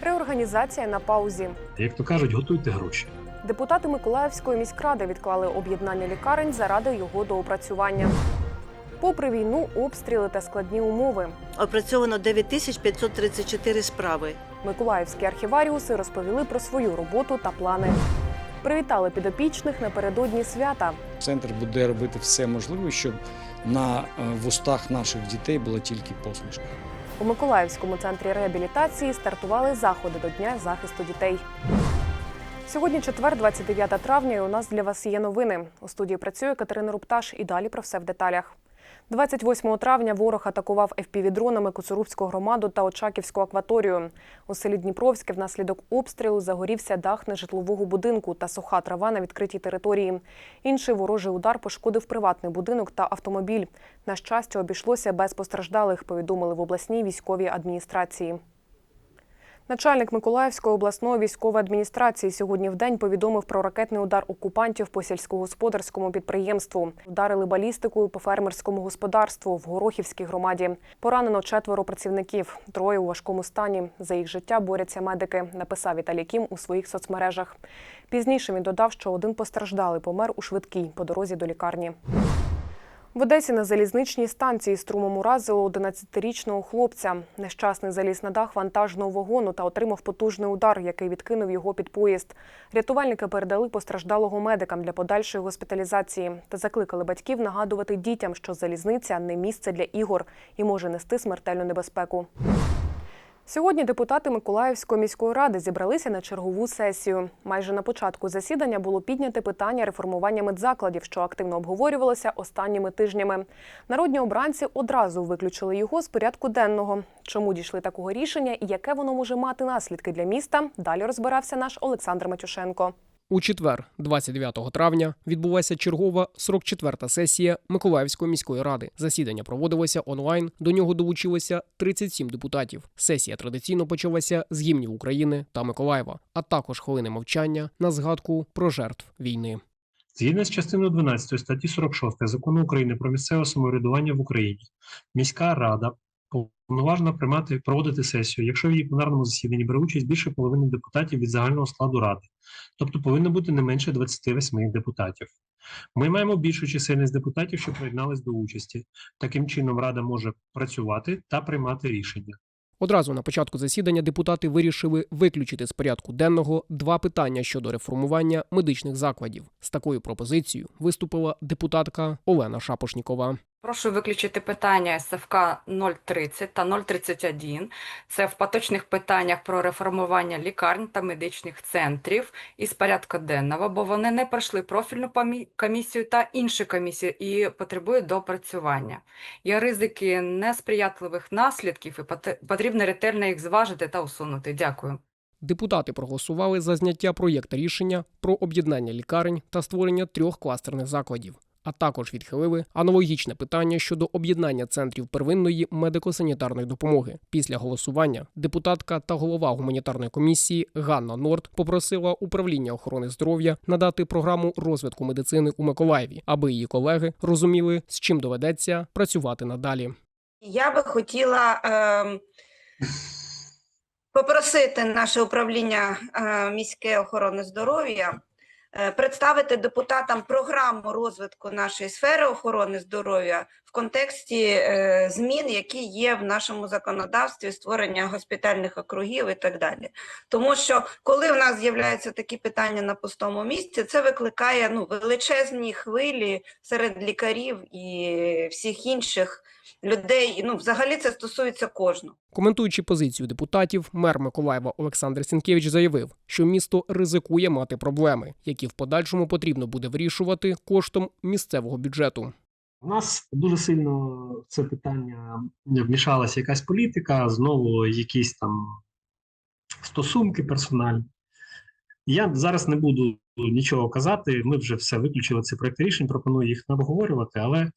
Реорганізація на паузі. Як то кажуть, готуйте гроші. Депутати Миколаївської міськради відклали об'єднання лікарень заради його доопрацювання. Попри війну, обстріли та складні умови. Опрацьовано 9534 справи. Миколаївські архіваріуси розповіли про свою роботу та плани. Привітали підопічних напередодні свята. Центр буде робити все можливе, щоб на е, вустах наших дітей була тільки посмішка. У Миколаївському центрі реабілітації стартували заходи до Дня захисту дітей. Сьогодні четвер, 29 травня, і у нас для вас є новини. У студії працює Катерина Рупташ і далі про все в деталях. 28 травня ворог атакував ФПВ-дронами Коцурубську громаду та Очаківську акваторію. У селі Дніпровське внаслідок обстрілу загорівся дах нежитлового будинку та суха трава на відкритій території. Інший ворожий удар пошкодив приватний будинок та автомобіль. На щастя, обійшлося без постраждалих, повідомили в обласній військовій адміністрації. Начальник Миколаївської обласної військової адміністрації сьогодні в день повідомив про ракетний удар окупантів по сільськогосподарському підприємству. Вдарили балістикою по фермерському господарству в Горохівській громаді. Поранено четверо працівників, троє у важкому стані. За їх життя борються медики. Написав Віталій Кім у своїх соцмережах. Пізніше він додав, що один постраждалий помер у швидкій по дорозі до лікарні. В Одесі на залізничній станції струмом уразило 11-річного хлопця. Нещасний заліз на дах вантажного вагону та отримав потужний удар, який відкинув його під поїзд. Рятувальники передали постраждалого медикам для подальшої госпіталізації та закликали батьків нагадувати дітям, що залізниця не місце для ігор і може нести смертельну небезпеку. Сьогодні депутати Миколаївської міської ради зібралися на чергову сесію. Майже на початку засідання було підняте питання реформування медзакладів, що активно обговорювалося останніми тижнями. Народні обранці одразу виключили його з порядку денного. Чому дійшли такого рішення і яке воно може мати наслідки для міста? Далі розбирався наш Олександр Матюшенко. У четвер, 29 травня, відбулася чергова 44-та сесія Миколаївської міської ради. Засідання проводилося онлайн. До нього долучилося 37 депутатів. Сесія традиційно почалася з гімнів України та Миколаєва, а також хвилини мовчання на згадку про жертв війни. Згідно з частиною 12 статті 46 закону України про місцеве самоврядування в Україні, міська рада повноважена приймати проводити сесію, якщо в її пленарному засіданні бере участь більше половини депутатів від загального складу ради, тобто повинно бути не менше 28 депутатів. Ми маємо більшу чисельність депутатів, що приєднались до участі. Таким чином, рада може працювати та приймати рішення. Одразу на початку засідання депутати вирішили виключити з порядку денного два питання щодо реформування медичних закладів. З такою пропозицією виступила депутатка Олена Шапошнікова. Прошу виключити питання СФК 030 та 031. Це в поточних питаннях про реформування лікарень та медичних центрів із порядку денного, бо вони не пройшли профільну комісію та інші комісії і потребують доопрацювання. Є ризики несприятливих наслідків і потрібно ретельно їх зважити та усунути. Дякую. Депутати проголосували за зняття проєкта рішення про об'єднання лікарень та створення трьох кластерних закладів. А також відхилили аналогічне питання щодо об'єднання центрів первинної медико-санітарної допомоги. Після голосування депутатка та голова гуманітарної комісії Ганна Норд попросила управління охорони здоров'я надати програму розвитку медицини у Миколаєві, аби її колеги розуміли, з чим доведеться працювати надалі. Я би хотіла ем, попросити наше управління е, міське охорони здоров'я е, представити депутатам програму розвитку нашої сфери охорони здоров'я в контексті е, змін, які є в нашому законодавстві, створення госпітальних округів і так далі. Тому що коли в нас з'являються такі питання на пустому місці, це викликає ну, величезні хвилі серед лікарів і всіх інших людей. Ну, взагалі це стосується кожного. Коментуючи позицію депутатів, мер Миколаєва Олександр Сінкевич заявив, що місто ризикує мати проблеми, які в подальшому потрібно буде вирішувати коштом місцевого бюджету. У нас дуже сильно в це питання вмішалася якась політика, знову якісь там стосунки персональні. Я зараз не буду нічого казати. Ми вже все виключили ці проекти рішень, пропоную їх не обговорювати, але,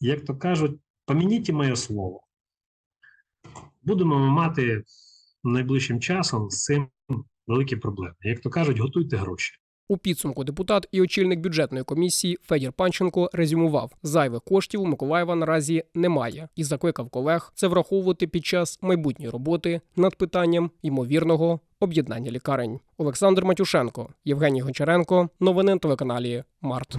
як то кажуть, помініть моє слово. Будемо ми мати найближчим часом з цим великі проблеми. Як то кажуть, готуйте гроші. У підсумку депутат і очільник бюджетної комісії Федір Панченко резюмував, зайвих коштів у Миколаєва наразі немає і закликав колег це враховувати під час майбутньої роботи над питанням ймовірного об'єднання лікарень. Олександр Матюшенко, Євгеній Гончаренко. Новини на телеканалі Март.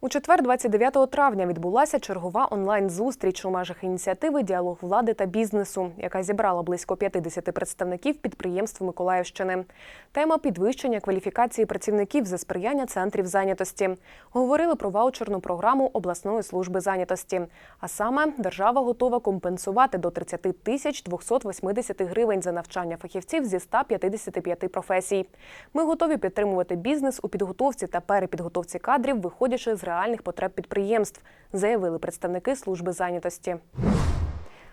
У четвер, 29 травня, відбулася чергова онлайн-зустріч у межах ініціативи Діалог влади та бізнесу, яка зібрала близько 50 представників підприємств Миколаївщини. Тема підвищення кваліфікації працівників за сприяння центрів зайнятості. Говорили про ваучерну програму обласної служби зайнятості. А саме держава готова компенсувати до 30 тисяч 280 гривень за навчання фахівців зі 155 професій. Ми готові підтримувати бізнес у підготовці та перепідготовці кадрів, виходячи з реальних потреб підприємств, заявили представники служби зайнятості.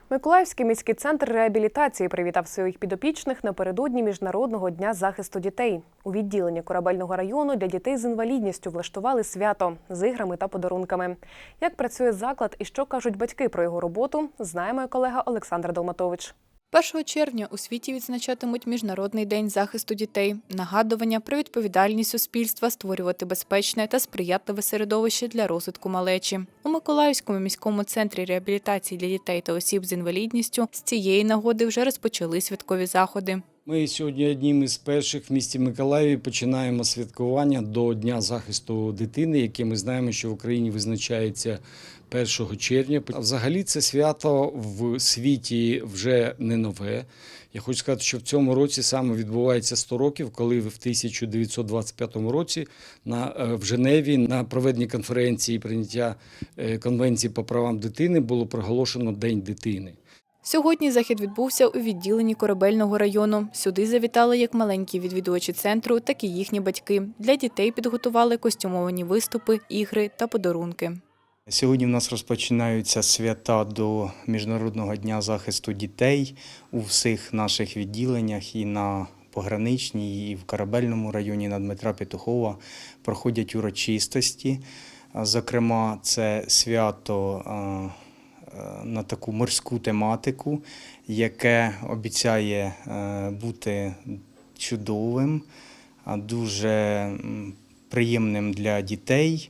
Миколаївський міський центр реабілітації привітав своїх підопічних напередодні Міжнародного дня захисту дітей. У відділенні корабельного району для дітей з інвалідністю влаштували свято з іграми та подарунками. Як працює заклад і що кажуть батьки про його роботу, знає моя колега Олександра Долматович. 1 червня у світі відзначатимуть Міжнародний день захисту дітей, нагадування про відповідальність суспільства створювати безпечне та сприятливе середовище для розвитку малечі. У Миколаївському міському центрі реабілітації для дітей та осіб з інвалідністю з цієї нагоди вже розпочали святкові заходи. Ми сьогодні одним із перших в місті Миколаєві починаємо святкування до Дня захисту дитини, яке ми знаємо, що в Україні визначається 1 червня. Взагалі це свято в світі вже не нове. Я хочу сказати, що в цьому році саме відбувається 100 років, коли в 1925 році на, е, в Женеві на проведенні конференції прийняття е, конвенції по правам дитини було проголошено День дитини. Сьогодні захід відбувся у відділенні корабельного району. Сюди завітали як маленькі відвідувачі центру, так і їхні батьки. Для дітей підготували костюмовані виступи, ігри та подарунки. Сьогодні в нас розпочинаються свята до Міжнародного дня захисту дітей у всіх наших відділеннях і на пограничній, і в корабельному районі на Дмитра Петухова проходять урочистості. Зокрема, це свято а, на таку морську тематику, яке обіцяє е, бути чудовим, дуже приємним для дітей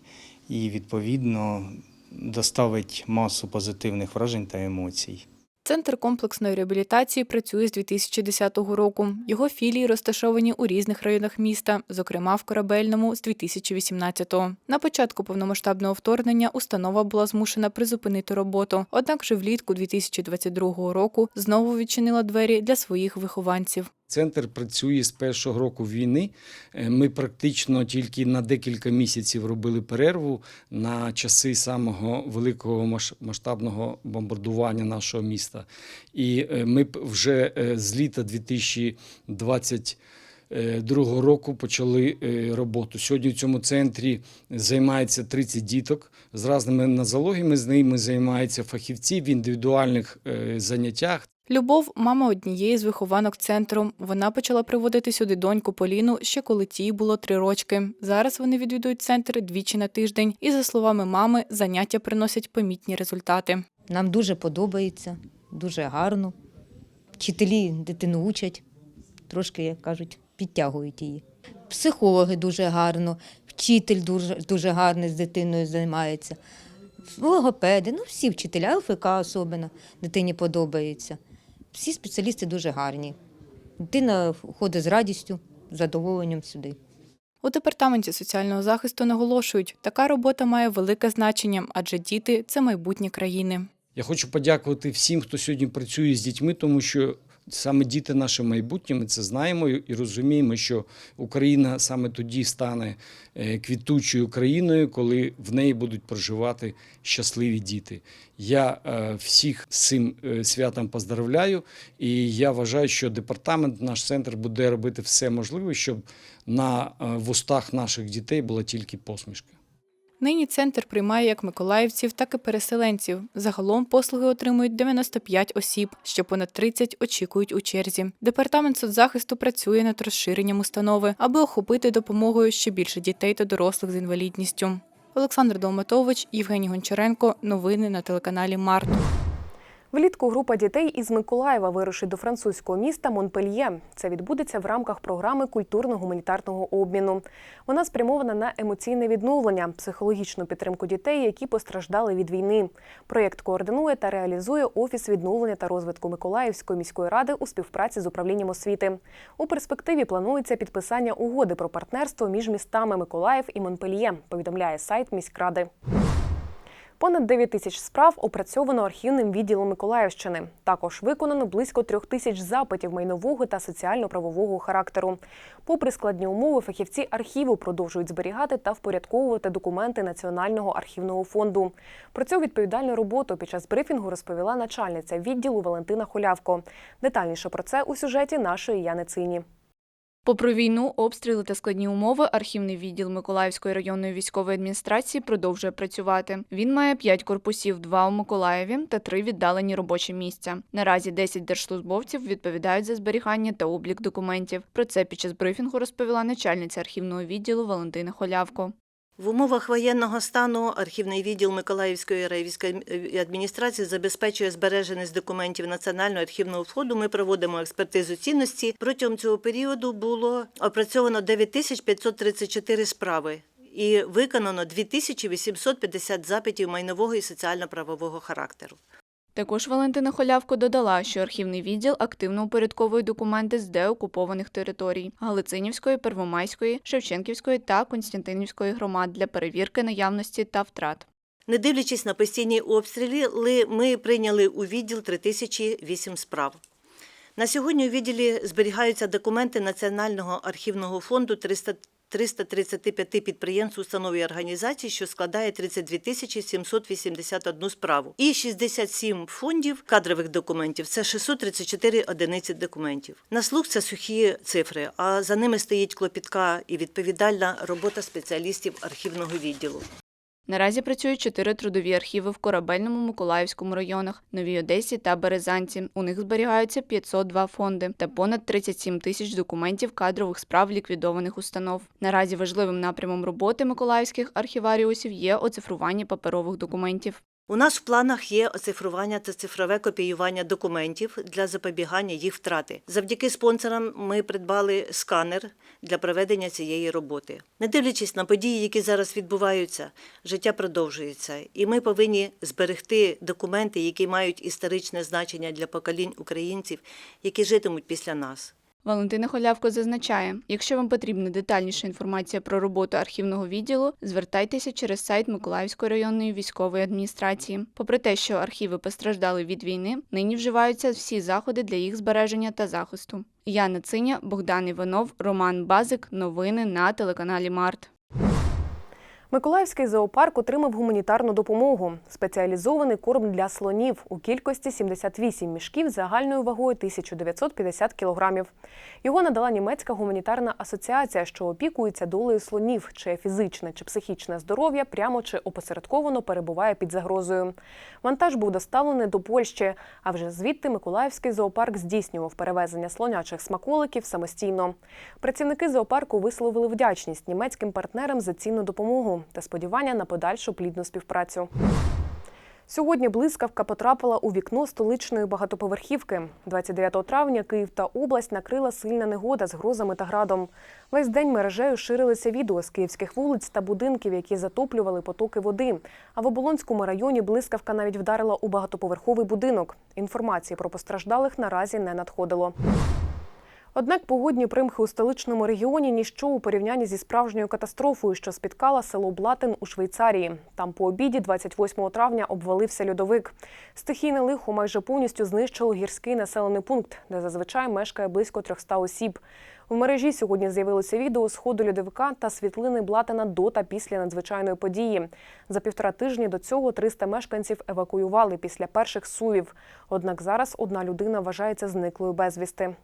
і відповідно доставить масу позитивних вражень та емоцій. Центр комплексної реабілітації працює з 2010 року. Його філії розташовані у різних районах міста, зокрема в корабельному з 2018-го. На початку повномасштабного вторгнення установа була змушена призупинити роботу. Однак вже влітку 2022 року знову відчинила двері для своїх вихованців. Центр працює з першого року війни. Е, Ми практично тільки на декілька місяців робили перерву на часи самого великого масштабного бомбардування нашого міста. І е, ми вже е, з літа 2022 року почали роботу. Сьогодні в цьому центрі займається 30 діток з різними нозологіями. З ними займаються фахівці в індивідуальних заняттях. Любов мама однієї з вихованок центру. Вона почала приводити сюди доньку Поліну ще коли тій було три рочки. Зараз вони відвідують центр двічі на тиждень, і за словами мами, заняття приносять помітні результати. Нам дуже подобається, дуже гарно. Вчителі дитину учать, трошки, як кажуть, підтягують її. Психологи дуже гарно, вчитель дуже, дуже гарно з дитиною займається. Логопеди, ну всі вчителя, ЛФК особливо, дитині подобається. Всі спеціалісти дуже гарні. Дитина ходить з радістю, з задоволенням сюди. У департаменті соціального захисту наголошують, така робота має велике значення, адже діти це майбутнє країни. Я хочу подякувати всім, хто сьогодні працює з дітьми, тому що саме діти наше майбутнє. Ми це знаємо і розуміємо, що Україна саме тоді стане е, квітучою країною, коли в неї будуть проживати щасливі діти. Я е, всіх з цим е, святом поздравляю, і я вважаю, що департамент, наш центр буде робити все можливе, щоб на вустах наших дітей була тільки посмішка. Нині центр приймає як миколаївців, так і переселенців. Загалом послуги отримують 95 осіб, що понад 30 очікують у черзі. Департамент соцзахисту працює над розширенням установи, аби охопити допомогою ще більше дітей та дорослих з інвалідністю. Олександр Долматович, Євгеній Гончаренко. Новини на телеканалі Март. Влітку група дітей із Миколаєва вирушить до французького міста Монпельє. Це відбудеться в рамках програми культурно-гуманітарного обміну. Вона спрямована на емоційне відновлення, психологічну підтримку дітей, які постраждали від війни. Проєкт координує та реалізує Офіс відновлення та розвитку Миколаївської міської ради у співпраці з управлінням освіти. У перспективі планується підписання угоди про партнерство між містами Миколаїв і Монпельє. Повідомляє сайт міськради. Понад 9 тисяч справ опрацьовано архівним відділом Миколаївщини. Також виконано близько трьох тисяч запитів майнового та соціально-правового характеру. Попри складні умови, фахівці архіву продовжують зберігати та впорядковувати документи Національного архівного фонду. Про цю відповідальну роботу під час брифінгу розповіла начальниця відділу Валентина Холявко. Детальніше про це у сюжеті нашої Яни Цині. Попри війну, обстріли та складні умови, архівний відділ Миколаївської районної військової адміністрації продовжує працювати. Він має 5 корпусів, 2 у Миколаєві та 3 віддалені робочі місця. Наразі 10 держслужбовців відповідають за зберігання та облік документів. Про це під час брифінгу розповіла начальниця архівного відділу Валентина Холявко. В умовах воєнного стану архівний відділ Миколаївської райвійської адміністрації забезпечує збереженість документів Національного архівного фонду. Ми проводимо експертизу цінності. Протягом цього періоду було опрацьовано 9534 справи. І виконано 2850 запитів майнового і соціально-правового характеру. Також Валентина Холявко додала, що архівний відділ активно упорядковує документи з деокупованих територій Галицинівської, Первомайської, Шевченківської та Константинівської громад для перевірки наявності та втрат. Не дивлячись на постійні обстріли, ми прийняли у відділ 3008 справ. На сьогодні у відділі зберігаються документи Національного архівного фонду 300 335 підприємств, установ і організацій, що складає 32 тисячі 781 справу. І 67 фондів кадрових документів – це 634 одиниці документів. На слух це сухі цифри, а за ними стоїть клопітка і відповідальна робота спеціалістів архівного відділу. Наразі працюють чотири трудові архіви в Корабельному, Миколаївському районах, Новій Одесі та Березанці. У них зберігаються 502 фонди та понад 37 тисяч документів кадрових справ ліквідованих установ. Наразі важливим напрямом роботи миколаївських архіваріусів є оцифрування паперових документів. У нас в планах є оцифрування та цифрове копіювання документів для запобігання їх втрати. Завдяки спонсорам ми придбали сканер для проведення цієї роботи. Не дивлячись на події, які зараз відбуваються, життя продовжується, і ми повинні зберегти документи, які мають історичне значення для поколінь українців, які житимуть після нас. Валентина Холявко зазначає, якщо вам потрібна детальніша інформація про роботу архівного відділу, звертайтеся через сайт Миколаївської районної військової адміністрації. Попри те, що архіви постраждали від війни, нині вживаються всі заходи для їх збереження та захисту. Яна Циня, Богдан Іванов, Роман Базик. Новини на телеканалі Март. Миколаївський зоопарк отримав гуманітарну допомогу. Спеціалізований корм для слонів у кількості 78 мішків загальною вагою 1950 кілограмів. Його надала німецька гуманітарна асоціація, що опікується долею слонів, чиє фізичне чи психічне здоров'я прямо чи опосередковано перебуває під загрозою. Вантаж був доставлений до Польщі, а вже звідти Миколаївський зоопарк здійснював перевезення слонячих смаколиків самостійно. Працівники зоопарку висловили вдячність німецьким партнерам за цінну допомогу та сподівання на подальшу плідну співпрацю. Сьогодні блискавка потрапила у вікно столичної багатоповерхівки. 29 травня Київ та область накрила сильна негода з грозами та градом. Весь день мережею ширилися відео з київських вулиць та будинків, які затоплювали потоки води. А в Оболонському районі блискавка навіть вдарила у багатоповерховий будинок. Інформації про постраждалих наразі не надходило. Однак погодні примхи у столичному регіоні ніщо у порівнянні зі справжньою катастрофою, що спіткала село Блатин у Швейцарії. Там по обіді, 28 травня, обвалився льодовик. Стихійне лихо майже повністю знищило гірський населений пункт, де зазвичай мешкає близько 300 осіб. В мережі сьогодні з'явилося відео сходу льодовика та світлини Блатина до та після надзвичайної події. За півтора тижні до цього 300 мешканців евакуювали після перших сувів. Однак зараз одна людина вважається зниклою безвісти.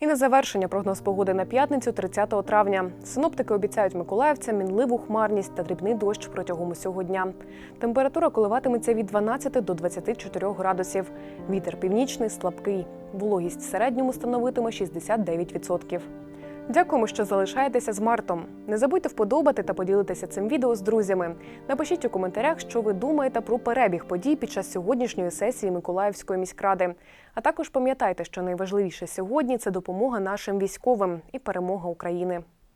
І на завершення прогноз погоди на п'ятницю, 30 травня. Синоптики обіцяють миколаївцям мінливу хмарність та дрібний дощ протягом усього дня. Температура коливатиметься від 12 до 24 градусів. Вітер північний слабкий. Вологість в середньому становитиме 69%. Дякуємо, що залишаєтеся з Мартом. Не забудьте вподобати та поділитися цим відео з друзями. Напишіть у коментарях, що ви думаєте про перебіг подій під час сьогоднішньої сесії Миколаївської міськради. А також пам'ятайте, що найважливіше сьогодні це допомога нашим військовим і перемога України.